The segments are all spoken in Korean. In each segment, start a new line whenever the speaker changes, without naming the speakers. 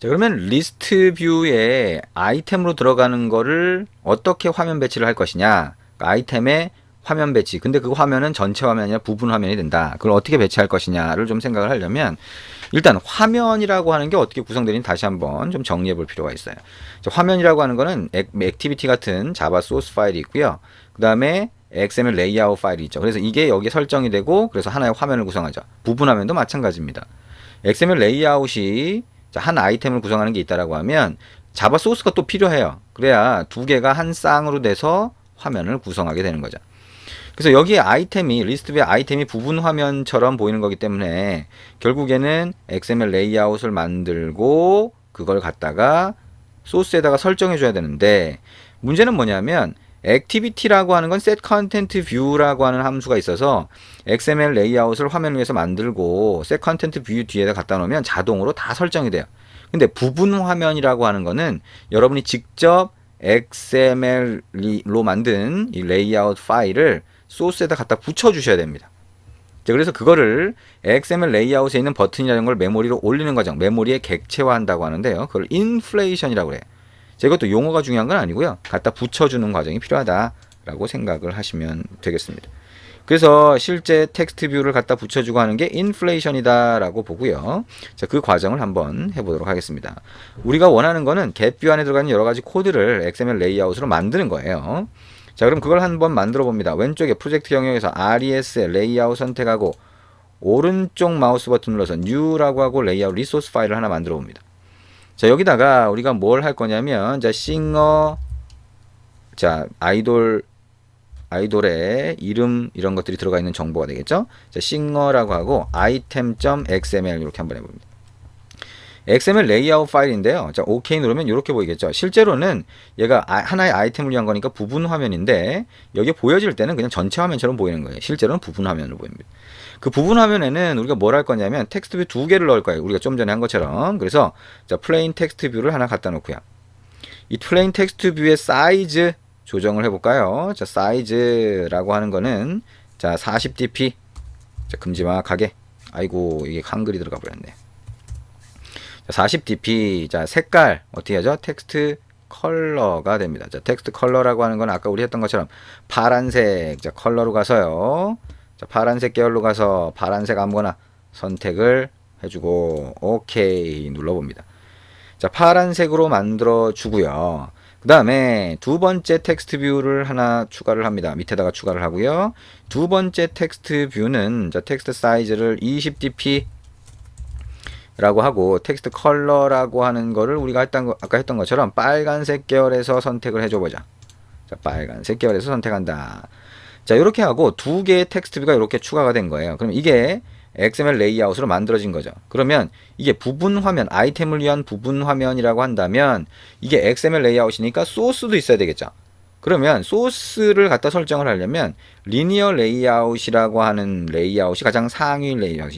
자, 그러면 리스트 뷰에 아이템으로 들어가는 거를 어떻게 화면 배치를 할 것이냐. 그러니까 아이템의 화면 배치. 근데 그 화면은 전체 화면이 아니라 부분 화면이 된다. 그걸 어떻게 배치할 것이냐를 좀 생각을 하려면 일단 화면이라고 하는 게 어떻게 구성되는지 다시 한번 좀 정리해 볼 필요가 있어요. 자, 화면이라고 하는 거는 액, 액티비티 같은 자바 소스 파일이 있고요. 그 다음에 XML 레이아웃 파일이 있죠. 그래서 이게 여기에 설정이 되고 그래서 하나의 화면을 구성하죠. 부분 화면도 마찬가지입니다. XML 레이아웃이 자, 한 아이템을 구성하는 게 있다라고 하면 자바 소스가 또 필요해요. 그래야 두 개가 한 쌍으로 돼서 화면을 구성하게 되는 거죠. 그래서 여기에 아이템이 리스트뷰에 아이템이 부분 화면처럼 보이는 거기 때문에 결국에는 XML 레이아웃을 만들고 그걸 갖다가 소스에다가 설정해 줘야 되는데 문제는 뭐냐면 액티비티라고 하는 건 set content view라고 하는 함수가 있어서 XML 레이아웃을 화면 위에서 만들고 set content view 뒤에다 갖다 놓으면 자동으로 다 설정이 돼요. 근데 부분 화면이라고 하는 거는 여러분이 직접 XML로 만든 이 레이아웃 파일을 소스에다 갖다 붙여 주셔야 됩니다. 자, 그래서 그거를 XML 레이아웃에 있는 버튼이라는 걸 메모리로 올리는 과정, 메모리에 객체화한다고 하는데요. 그걸 인플레이션이라고 그래요. 자, 이것도 용어가 중요한 건 아니고요. 갖다 붙여주는 과정이 필요하다라고 생각을 하시면 되겠습니다. 그래서 실제 텍스트 뷰를 갖다 붙여주고 하는 게 인플레이션이다라고 보고요. 자, 그 과정을 한번 해보도록 하겠습니다. 우리가 원하는 거는 겟뷰 안에 들어가는 여러 가지 코드를 XML 레이아웃으로 만드는 거예요. 자, 그럼 그걸 한번 만들어 봅니다. 왼쪽에 프로젝트 영역에서 RES 레이아웃 선택하고 오른쪽 마우스 버튼 눌러서 New라고 하고 레이아웃 리소스 파일을 하나 만들어 봅니다. 자, 여기다가 우리가 뭘 할 거냐면 자, 싱어 자, 아이돌 아이돌의 이름 이런 것들이 들어가 있는 정보가 되겠죠? 자, 싱어라고 하고 item.xml 이렇게 한번 해봅니다. XML 레이아웃 파일인데요. 자, OK 누르면 이렇게 보이겠죠. 실제로는 얘가 아- 하나의 아이템을 위한 거니까 부분 화면인데 여기 보여질 때는 그냥 전체 화면처럼 보이는 거예요. 실제로는 부분 화면으로 보입니다. 그 부분 화면에는 우리가 뭘 할 거냐면 텍스트 뷰 두 개를 넣을 거예요. 우리가 좀 전에 한 것처럼. 그래서 자, 플레인 텍스트 뷰를 하나 갖다 놓고요. 이 플레인 텍스트 뷰의 사이즈 조정을 해 볼까요? 자, 사이즈라고 하는 거는 자, 40dp. 자, 금지막하게. 아이고, 이게 한글이 들어가 버렸네. 자, 40dp. 자, 색깔 어떻게 하죠? 텍스트 컬러가 됩니다. 자, 텍스트 컬러라고 하는 건 아까 우리 했던 것처럼 파란색. 자, 컬러로 가서요. 자, 파란색 계열로 가서 파란색 아무거나 선택을 해주고 오케이 눌러봅니다. 자, 파란색으로 만들어 주고요. 그 다음에 두 번째 텍스트 뷰를 하나 추가를 합니다. 밑에다가 추가를 하고요. 두 번째 텍스트 뷰는 자, 텍스트 사이즈를 20dp 라고 하고 텍스트 컬러라고 하는 거를 우리가 했던 거, 아까 했던 것처럼 빨간색 계열에서 선택을 해줘 보자. 자, 빨간색 계열에서 선택한다. 자, 이렇게 하고 두 개의 텍스트 뷰가 이렇게 추가가 된 거예요. 그럼 이게 XML 레이아웃으로 만들어진 거죠. 그러면 이게 부분 화면, 아이템을 위한 부분 화면이라고 한다면 이게 XML 레이아웃이니까 소스도 있어야 되겠죠. 그러면 소스를 갖다 설정을 하려면 리니어 레이아웃이라고 하는 레이아웃이 가장 상위 레이아웃,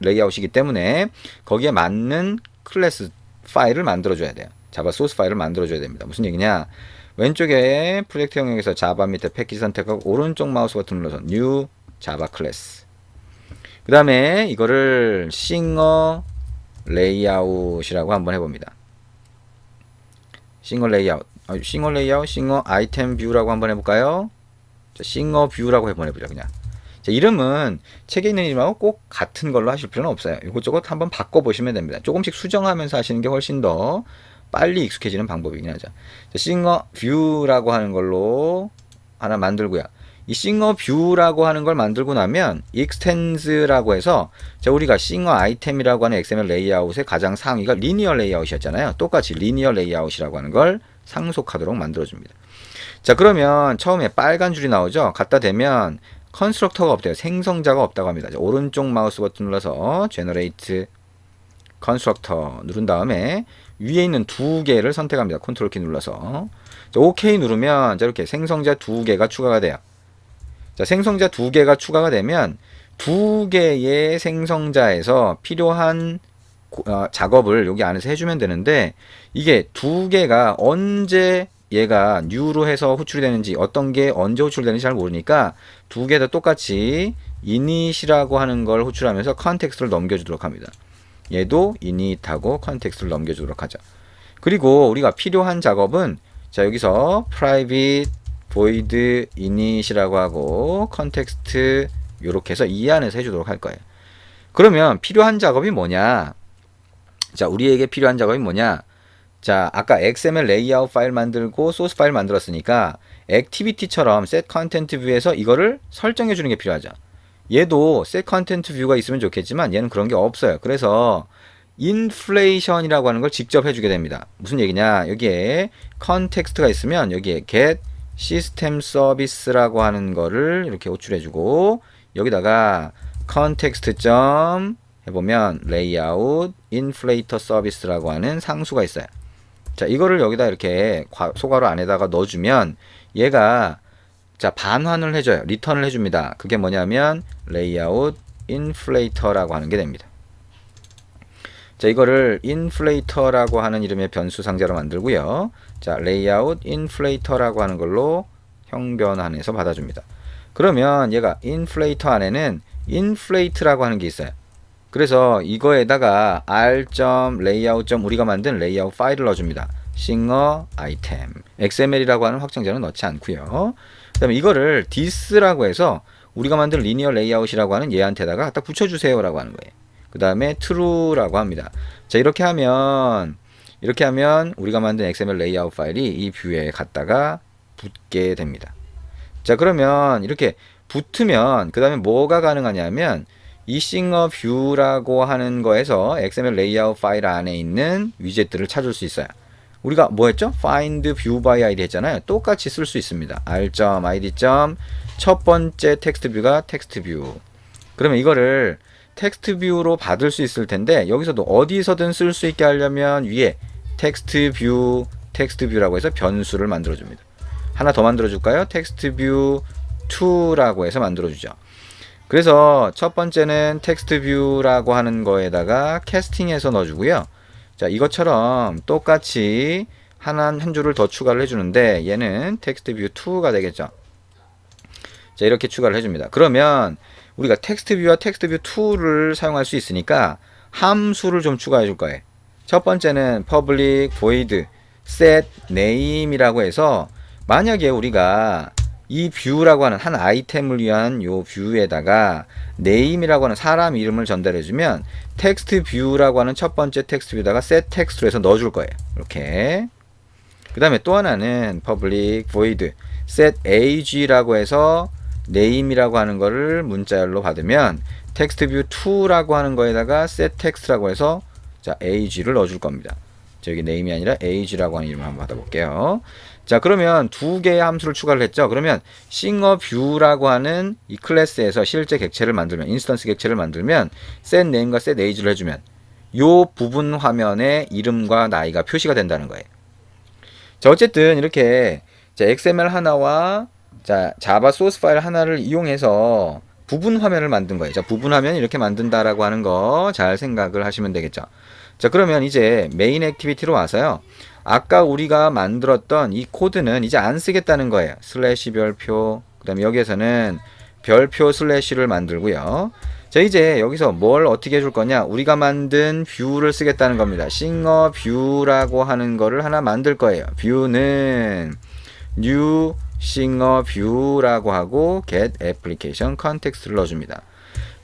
레이아웃이기 때문에 거기에 맞는 클래스 파일을 만들어줘야 돼요. 자바 소스 파일을 만들어줘야 됩니다. 무슨 얘기냐? 왼쪽에 프로젝트 영역에서 자바 밑에 패키지 선택하고 오른쪽 마우스 버튼 눌러서 New Java Class. 그 다음에 이거를 싱어 레이아웃이라고 한번 해봅니다. 싱어 레이아웃. 아, 싱어 레이아웃, 싱어 아이템 뷰라고 한번 해볼까요? 자, 싱어 뷰라고 한번 해보자 그냥. 자, 이름은 책에 있는 이름하고 꼭 같은 걸로 하실 필요는 없어요. 이것저것 한번 바꿔보시면 됩니다. 조금씩 수정하면서 하시는 게 훨씬 더 빨리 익숙해지는 방법이긴 하죠. 자, 싱어 뷰라고 하는 걸로 하나 만들고요. 이 싱어 뷰라고 하는 걸 만들고 나면 extens라고 해서 자 우리가 싱어 아이템이라고 하는 XML 레이아웃의 가장 상위가 리니어 레이아웃이었잖아요. 똑같이 리니어 레이아웃이라고 하는 걸 상속하도록 만들어줍니다. 자 그러면 처음에 빨간 줄이 나오죠. 갖다 대면 컨스트럭터가 없대요. 생성자가 없다고 합니다. 자, 오른쪽 마우스 버튼 눌러서 Constructor 누른 다음에 위에 있는 두 개를 선택합니다. 컨트롤 키 눌러서 자, OK 누르면 자, 이렇게 생성자 두 개가 추가가 돼요. 자, 생성자 두 개가 추가가 되면 두 개의 생성자에서 필요한 고- 어, 작업을 여기 안에서 해주면 되는데 이게 두 개가 언제 얘가 뉴로 해서 호출이 되는지 어떤 게 언제 호출되는지 잘 모르니까 두 개 다 똑같이 init이라고 하는 걸 호출하면서 컨텍스트를 넘겨주도록 합니다. 얘도 init하고 컨텍스트를 넘겨주도록 하죠. 그리고 우리가 필요한 작업은 자 여기서 private void init이라고 하고 컨텍스트 요렇게 해서 이 안에서 해주도록 할 거예요. 그러면 필요한 작업이 뭐냐? 자 우리에게 필요한 작업이 뭐냐? 자 아까 XML 레이아웃 파일 만들고 소스 파일 만들었으니까 액티비티처럼 set content view에서 이거를 설정해 주는 게 필요하죠. 얘도 set content view가 있으면 좋겠지만 얘는 그런 게 없어요. 그래서 인플레이션이라고 하는 걸 직접 해주게 됩니다. 무슨 얘기냐? 여기에 컨텍스트가 있으면 여기에 get system service라고 하는 거를 이렇게 호출해주고 여기다가 컨텍스트 점 해보면 layout inflator service라고 하는 상수가 있어요. 자 이거를 여기다 이렇게 과- 소괄호 안에다가 넣어주면 얘가 자 반환을 해줘요. 리턴을 해줍니다. 그게 뭐냐면 layout inflator라고 하는 게 됩니다. 자 이거를 inflator라고 하는 이름의 변수 상자로 만들고요. 자 layout inflator라고 하는 걸로 형변환해서 받아줍니다. 그러면 얘가 inflator 안에는 inflate라고 하는 게 있어요. 그래서 이거에다가 r layout 우리가 만든 레이아웃 파일을 넣어줍니다. singer item xml이라고 하는 확장자는 넣지 않고요. 그 다음에 이거를 this라고 해서 우리가 만든 리니어 레이아웃이라고 하는 얘한테다가 갖다 붙여주세요 라고 하는 거예요. 그 다음에 true라고 합니다. 자 이렇게 하면 이렇게 하면 우리가 만든 XML 레이아웃 파일이 이 뷰에 갖다가 붙게 됩니다. 자 그러면 이렇게 붙으면 그 다음에 뭐가 가능하냐면 이 싱어 뷰라고 하는 거에서 XML 레이아웃 파일 안에 있는 위젯들을 찾을 수 있어요. 우리가 뭐 했죠? find view by id 했잖아요. 똑같이 쓸 수 있습니다. r.id. 첫 번째 텍스트 뷰가 텍스트 뷰. 그러면 이거를 텍스트 뷰로 받을 수 있을 텐데 여기서도 어디서든 쓸 수 있게 하려면 위에 텍스트 뷰 텍스트 뷰라고 해서 변수를 만들어 줍니다. 하나 더 만들어 줄까요? 텍스트 뷰 2라고 해서 만들어 주죠. 그래서 첫 번째는 텍스트 뷰라고 하는 거에다가 캐스팅해서 넣어 주고요. 자, 이것처럼 똑같이 하나 한 줄을 더 추가를 해 주는데 얘는 텍스트 뷰 2가 되겠죠. 자, 이렇게 추가를 해 줍니다. 그러면 우리가 텍스트 뷰와 텍스트 뷰 2를 사용할 수 있으니까 함수를 좀 추가해 줄 거예요. 첫 번째는 public void set name이라고 해서 만약에 우리가 이 뷰라고 하는 한 아이템을 위한 요 뷰에다가 name이라고 하는 사람 이름을 전달해 주면 텍스트 뷰라고 하는 첫 번째 텍스트 뷰에다가 set 텍스트로 해서 넣어 줄 거예요. 이렇게. 그 다음에 또 하나는 public void set age라고 해서 name이라고 하는 거를 문자열로 받으면 텍스트 뷰 2라고 하는 거에다가 set text라고 해서 자 age를 넣어 줄 겁니다. 저기 name이 아니라 age라고 하는 이름을 한번 받아볼게요. 자 그러면 두 개의 함수를 추가를 했죠. 그러면 싱어 뷰라고 하는 이 클래스에서 실제 객체를 만들면 인스턴스 객체를 만들면 set name과 set age를 해주면 요 부분 화면에 이름과 나이가 표시가 된다는 거예요. 자 어쨌든 이렇게 자, XML 하나와 자 자바 소스 파일 하나를 이용해서 부분 화면을 만든 거예요. 자 부분 화면 이렇게 만든다라고 하는 거 잘 생각을 하시면 되겠죠. 자 그러면 이제 메인 액티비티로 와서요. 아까 우리가 만들었던 이 코드는 이제 안 쓰겠다는 거예요. 슬래시 별표 그 다음에 여기에서는 별표 슬래시를 만들고요. 자 이제 여기서 뭘 어떻게 해줄 거냐 우리가 만든 뷰를 쓰겠다는 겁니다. 싱어 뷰라고 하는 거를 하나 만들 거예요. 뷰는 new 싱어 뷰라고 하고 get application context를 넣어줍니다.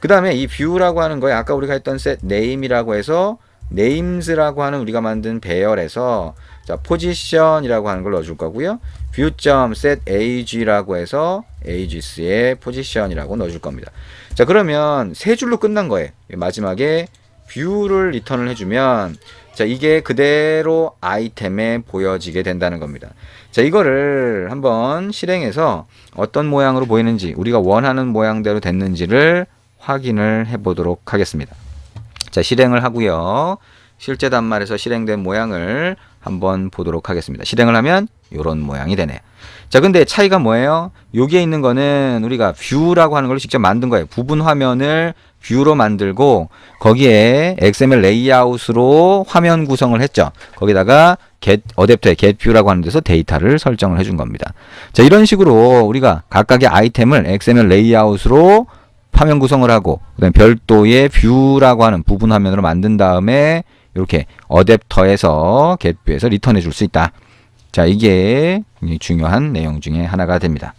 그 다음에 이 뷰라고 하는 거에 아까 우리가 했던 set name이라고 해서 names라고 하는 우리가 만든 배열에서 자 position이라고 하는 걸 넣어줄 거고요. view.set age라고 해서 ages의 position이라고 넣어줄 겁니다. 자 그러면 세 줄로 끝난 거예요. 마지막에 뷰를 리턴을 해주면 자 이게 그대로 아이템에 보여지게 된다는 겁니다. 자 이거를 한번 실행해서 어떤 모양으로 보이는지 우리가 원하는 모양대로 됐는지를 확인을 해 보도록 하겠습니다. 자 실행을 하고요. 실제 단말에서 실행된 모양을 한번 보도록 하겠습니다. 실행을 하면 이런 모양이 되네요. 자, 근데 차이가 뭐예요? 여기에 있는 거는 우리가 뷰라고 하는 걸 직접 만든 거예요. 부분 화면을 뷰로 만들고 거기에 XML 레이아웃으로 화면 구성을 했죠. 거기다가 get 어댑터에 get view라고 하는 데서 데이터를 설정을 해준 겁니다. 자, 이런 식으로 우리가 각각의 아이템을 XML 레이아웃으로 화면 구성을 하고 그다음에 별도의 뷰라고 하는 부분 화면으로 만든 다음에 이렇게 어댑터에서 get뷰에서 리턴해 줄 수 있다. 자, 이게 중요한 내용 중에 하나가 됩니다.